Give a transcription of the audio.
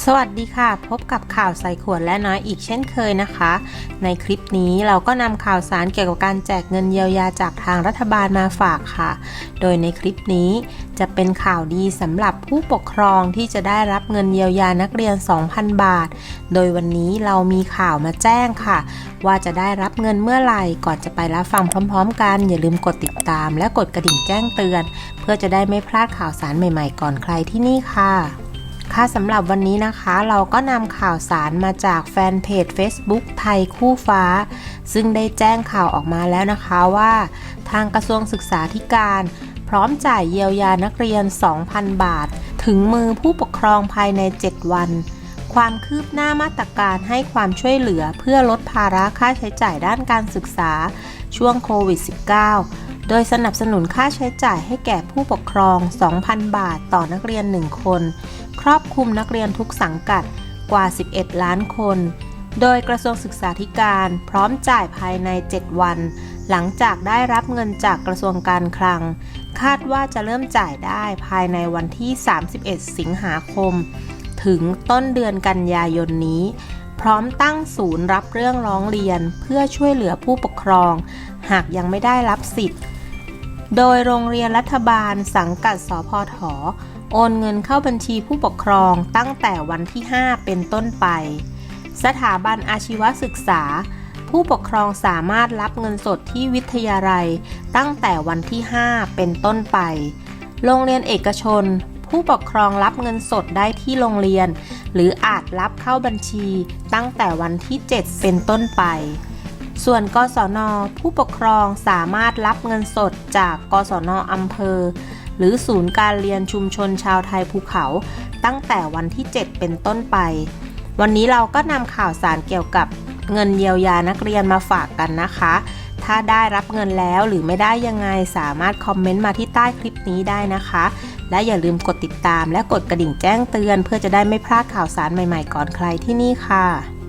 สวัสดีค่ะ พบกับข่าวใส่ขวดและน้อยอีกเช่นเคยนะคะ ในคลิปนี้เราก็นำข่าวสารเกี่ยวกับการแจกเงินเยียวยาจากทางรัฐบาลมาฝากค่ะ โดยในคลิปนี้จะเป็นข่าวดีสำหรับผู้ปกครองที่จะได้รับเงินเยียวยานักเรียน 2,000 บาท โดยวันนี้เรามีข่าวมาแจ้งค่ะ ว่าจะได้รับเงินเมื่อไหร่ก่อนจะไปรับฟังพร้อม ๆ กัน อย่าลืมกดติดตาม และกดกระดิ่งแจ้งเตือน เพื่อจะได้ไม่พลาดข่าวสารใหม่ ๆ ก่อนใครที่นี่ค่ะ ค่ะสำหรับวันนี้นะคะเราก็นำข่าวสารมาจากแฟนเพจ Facebook ไทยคู่ฟ้า ซึ่งได้แจ้งข่าวออกมาแล้วนะคะว่า ทางกระทรวงศึกษาธิการ พร้อมจ่ายเยียวยานักเรียน 2,000 บาท ถึงมือผู้ปกครองภายใน 7 วัน ความคืบหน้ามาตรการให้ความช่วยเหลือเพื่อลดภาระค่าใช้จ่ายด้านการศึกษา ช่วงโควิด -19 โดยสนับสนุนค่าใช้จ่ายให้แก่ผู้ปกครอง 2,000 บาทต่อนักเรียน 1 คน ครอบ คลุมนักเรียนทุกสังกัดกว่า 11 ล้านคน โดยกระทรวงศึกษาธิการพร้อมจ่ายภายใน 7 วัน หลังจากได้รับเงินจากกระทรวงการคลัง คาดว่าจะเริ่มจ่ายได้ภายในวันที่ 31 สิงหาคม ถึงต้นเดือนกันยายนนี้พร้อมตั้งศูนย์รับเรื่องร้องเรียนเพื่อช่วยเหลือผู้ปกครอง หากยังไม่ได้รับสิทธิ์ โดยโรงเรียนรัฐบาลสังกัดสพท โอนเงินเข้าบัญชีผู้ปกครองตั้งแต่วันที่ 5 เป็นต้นไป สถาบันอาชีวศึกษา ผู้ปกครองสามารถรับเงินสดที่วิทยาลัย ตั้งแต่วันที่ 5 เป็นต้นไป โรงเรียนเอกชน ผู้ปกครองรับเงินสดได้ที่โรงเรียน หรืออาจรับเข้าบัญชีตั้งแต่วันที่ 7 เป็นต้นไปส่วนกศน ผู้ปกครองสามารถรับเงินสดจากกศนอำเภอ หรือศูนย์การเรียนชุมชนชาวไทยภูเขา ตั้งแต่วันที่ 7 เป็นต้นไป วันนี้เราก็นำข่าวสารเกี่ยวกับเงินเยียวยานักเรียนมาฝากกันนะคะ ถ้าได้รับเงินแล้วหรือไม่ได้ยังไงสามารถคอมเมนต์มาที่ใต้คลิปนี้ได้นะคะ และอย่าลืมกดติดตามและกดกระดิ่งแจ้งเตือน เพื่อจะได้ไม่พลาดข่าวสารใหม่ๆ ก่อนใครที่นี่ค่ะ